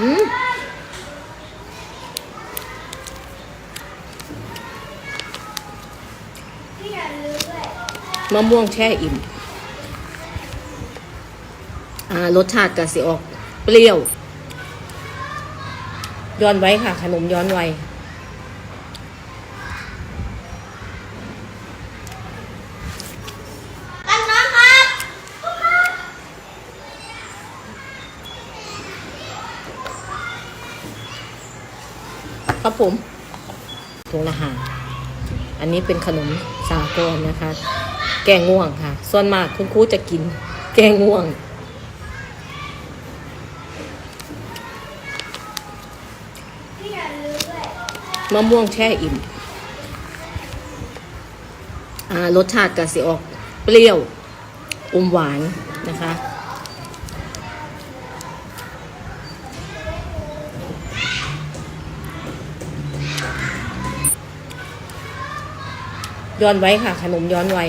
อืมมะม่วงแช่อิ่ม อ่ารสชาติกะสิออก เปรี้ยว ย้อนไว้ค่ะ ขนมย้อนไว้ กันน้องครับ ครับผมถุงละหาอันนี้เป็นขนมสากลนะคะ แกงง่วงค่ะ ส่วนมากคุณครูจะกิน แกงง่วง มะม่วงแช่อิ่มอ่ารสชาติก็สิออกเปรี้ยวอมหวานนะคะ ย้อนไว้ค่ะ ขนมย้อนไว้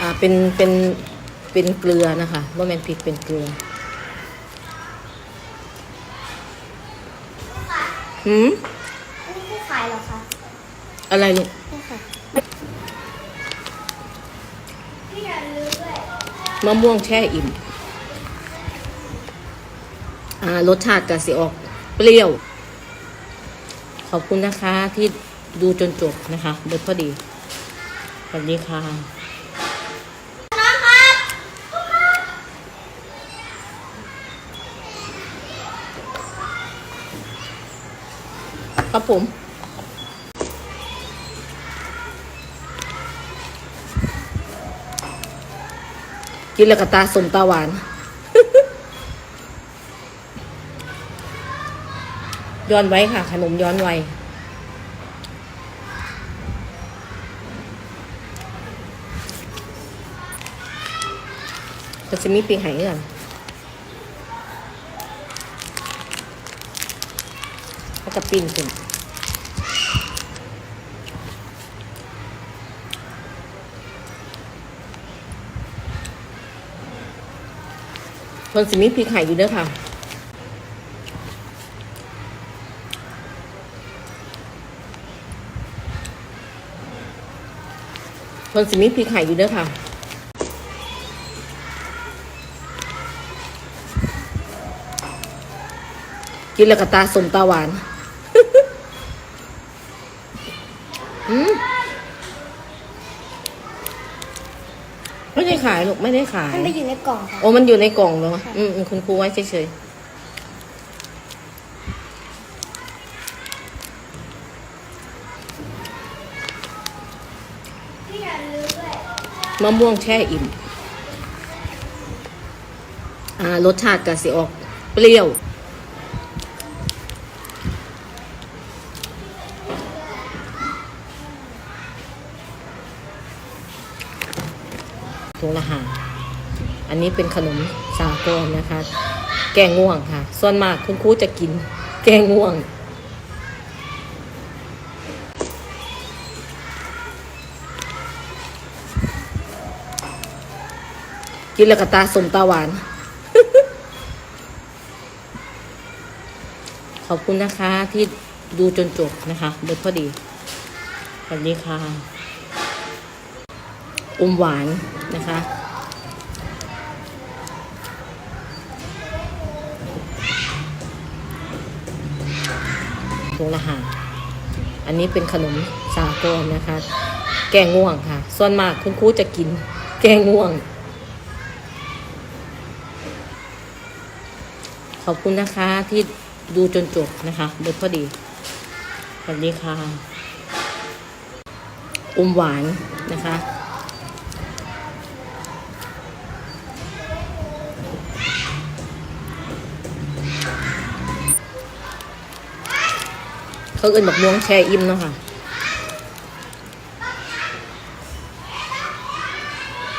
อ่าเป็นเป็นเป็นเกลือนะคะว่าแมนพริกเป็นเกลือหืมนี่คือขายเหรอคะ อะไรลูกนี่ค่ะพี่อย่าลืมด้วยมะม่วงแช่อิ่มอ่า รสชาติก็สิออกเปรี้ยว ขอบคุณนะคะที่ดูจนจบนะคะเบิดพอดีสวัสดีค่ะน้องครับครับผมกินแล้วก็ตาสมตาหวาน ย้อนไว้ค่ะ ขนมย้อนไว้ก็จะมีปีไหกันแล้วก็ปิ้งขึ้นคนสิมีพริกไห่อยู่เด้อค่ะ คนสิมีพริกไห่อยู่เด้อค่ะกินแล้วก็ตาสมตาหวานอืมไม่ได้ขายลูกไม่ได้ขาย มันไปอยู่ในกล่องค่ะ โอ้มันอยู่ในกล่องเหรออืมอืมคุณครูไว้เฉยพี่ มะม่วงแช่อิ่มรสชาติก็สิออกเปรี้ยว ถุงละหาอันนี้เป็นขนมสากลนะคะ แกงง่วงค่ะ ส่วนมากคุณครูจะกินแกงง่วง กินแล้วก็ตาสมตาหวาน ขอบคุณนะคะที่ดูจนจบนะคะเบิดพอดีสวัสดีค่ะอมหวานนะคะถุงละหาอันนี้เป็นขนมสากลนะคะ แกงง่วงค่ะ ส่วนมากคุณครูจะกิน แกงง่วง ขอบคุณนะคะที่ดูจนจบนะคะเบิดพอดีสวัสดีค่ะอมหวานนะคะเขาเอินบอกม่วงแช่อิ่มเนาะค่ะ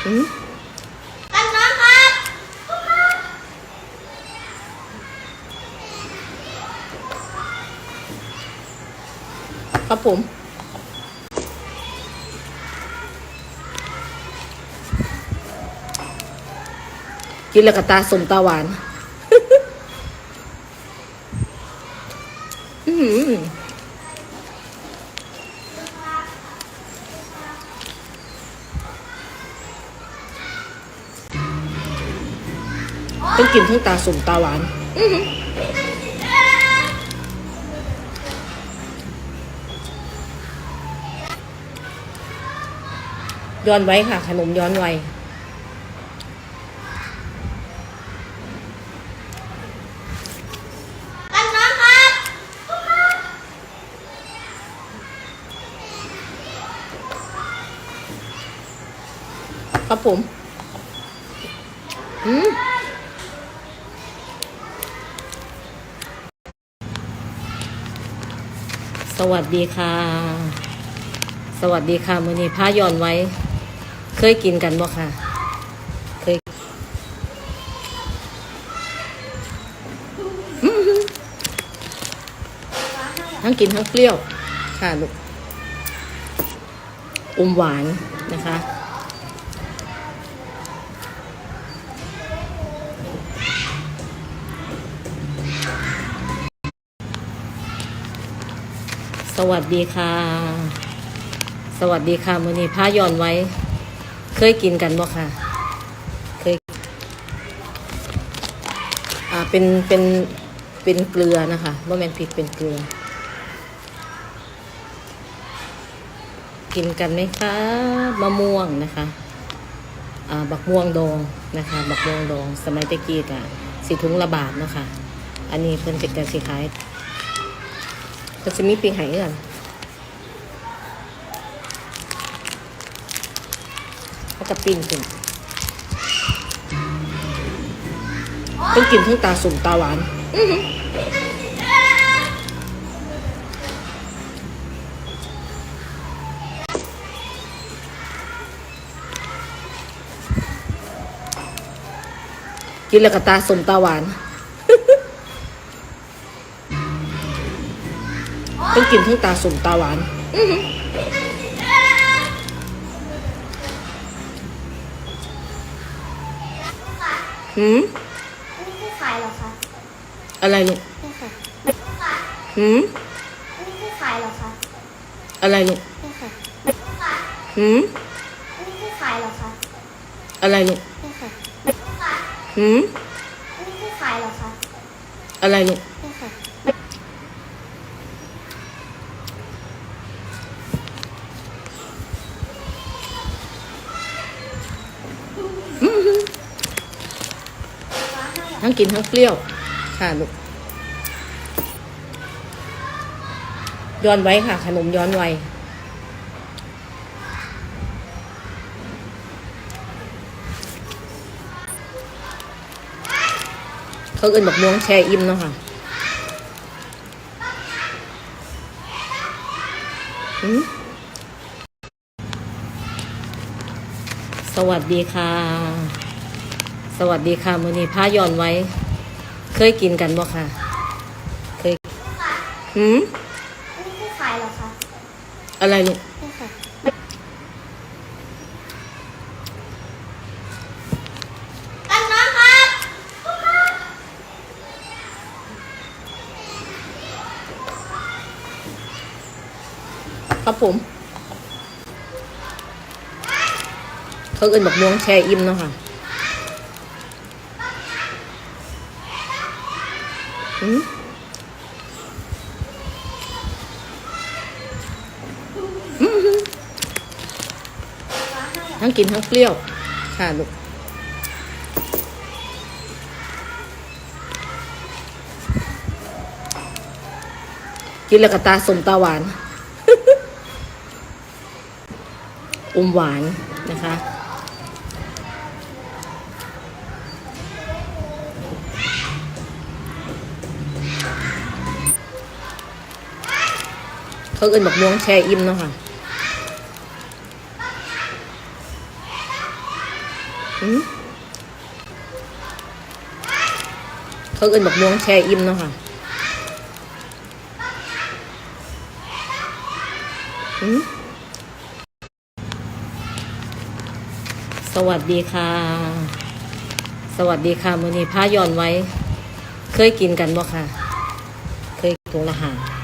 อืม ผมกินแล้วก็ตาสมตาหวาน อืมต้องกินทั้งตาสมตาหวาน อือ ย้อนไว้ค่ะ ขนมย้อนไว้กันน้องครับครับผม อืมสวัสดีค่ะ สวัสดีค่ะมือนี้ผ้าย้อนไว้ เคยกินกันบ่ค่ะ เคยอื้อหือทั้งกินทั้งเปรี้ยว ค่ะลูกอมหวานนะคะสวัสดีค่ะ สวัสดีค่ะมือนี้ผ้าย้อนไว้ เคยกินกันบ่ค่ะ เคย อ่า เป็น เป็น เป็นเกลือนะคะบ่แมนพริกเป็นเกลือ กินกันไหมคะ มะม่วงนะคะ อ่า บักม่วงดองนะคะ บักม่วงดอง สมัยตะกี้กะสีถุงละบาทเนาะค่ะ อันนี้เพิ่นจะกันสีขายก็จะมีปีไหกัน แล้วก็ปิ้งขึ้นต้องกินทั้งตาสุ่มตาหวานอื้อหือกินแล้วก็ตาสุ่มตาหวานต้องกินทั้งตาสุ่มตาหวาน หือหืมนี่คือขายเหรอคะอะไรลูกนี่ค่ะหืมนี่คือขายเหรอคะอะไรลูกนี่ค่ะหืมนี่คือขายเหรอคะอะไรลูกนี่ค่ะหืมนี่คือขายเหรอคะอะไรลูก นี่ค่ะ ทั้งกินทั้งเปรี้ยว ค่ะลูกย้อนไว้ค่ะ ขนมย้อนไว้เขาเอินบอกม่วงแช่อิ่มเนาะค่ะสวัสดีค่ะ สวัสดีค่ะมือนี้ผ้าย้อนไว้ เคยกินกันบ่ค่ะ เคยหืมนี่คือขายเหรอคะอะไรลูกนี่ค่ะกันน้องครับ ครับผม เขาเอินบอกม่วงแช่อิ่มเนาะค่ะอืมอื้อหือ ทั้งกินทั้งเปรี้ยว ค่ะลูกกินแล้วก็ตาสมตาหวาน อมหวานนะคะ เขาเอินบอกม่วงแช่อิ่มเนาะค่ะอืมเขาเอินบอกม่วงแช่อิ่มเนาะค่ะอืมสวัสดีค่ะ สวัสดีค่ะมือนี้พาย้อนไว้ เคยกินกันบ่ค่ะ เคยถุงละหา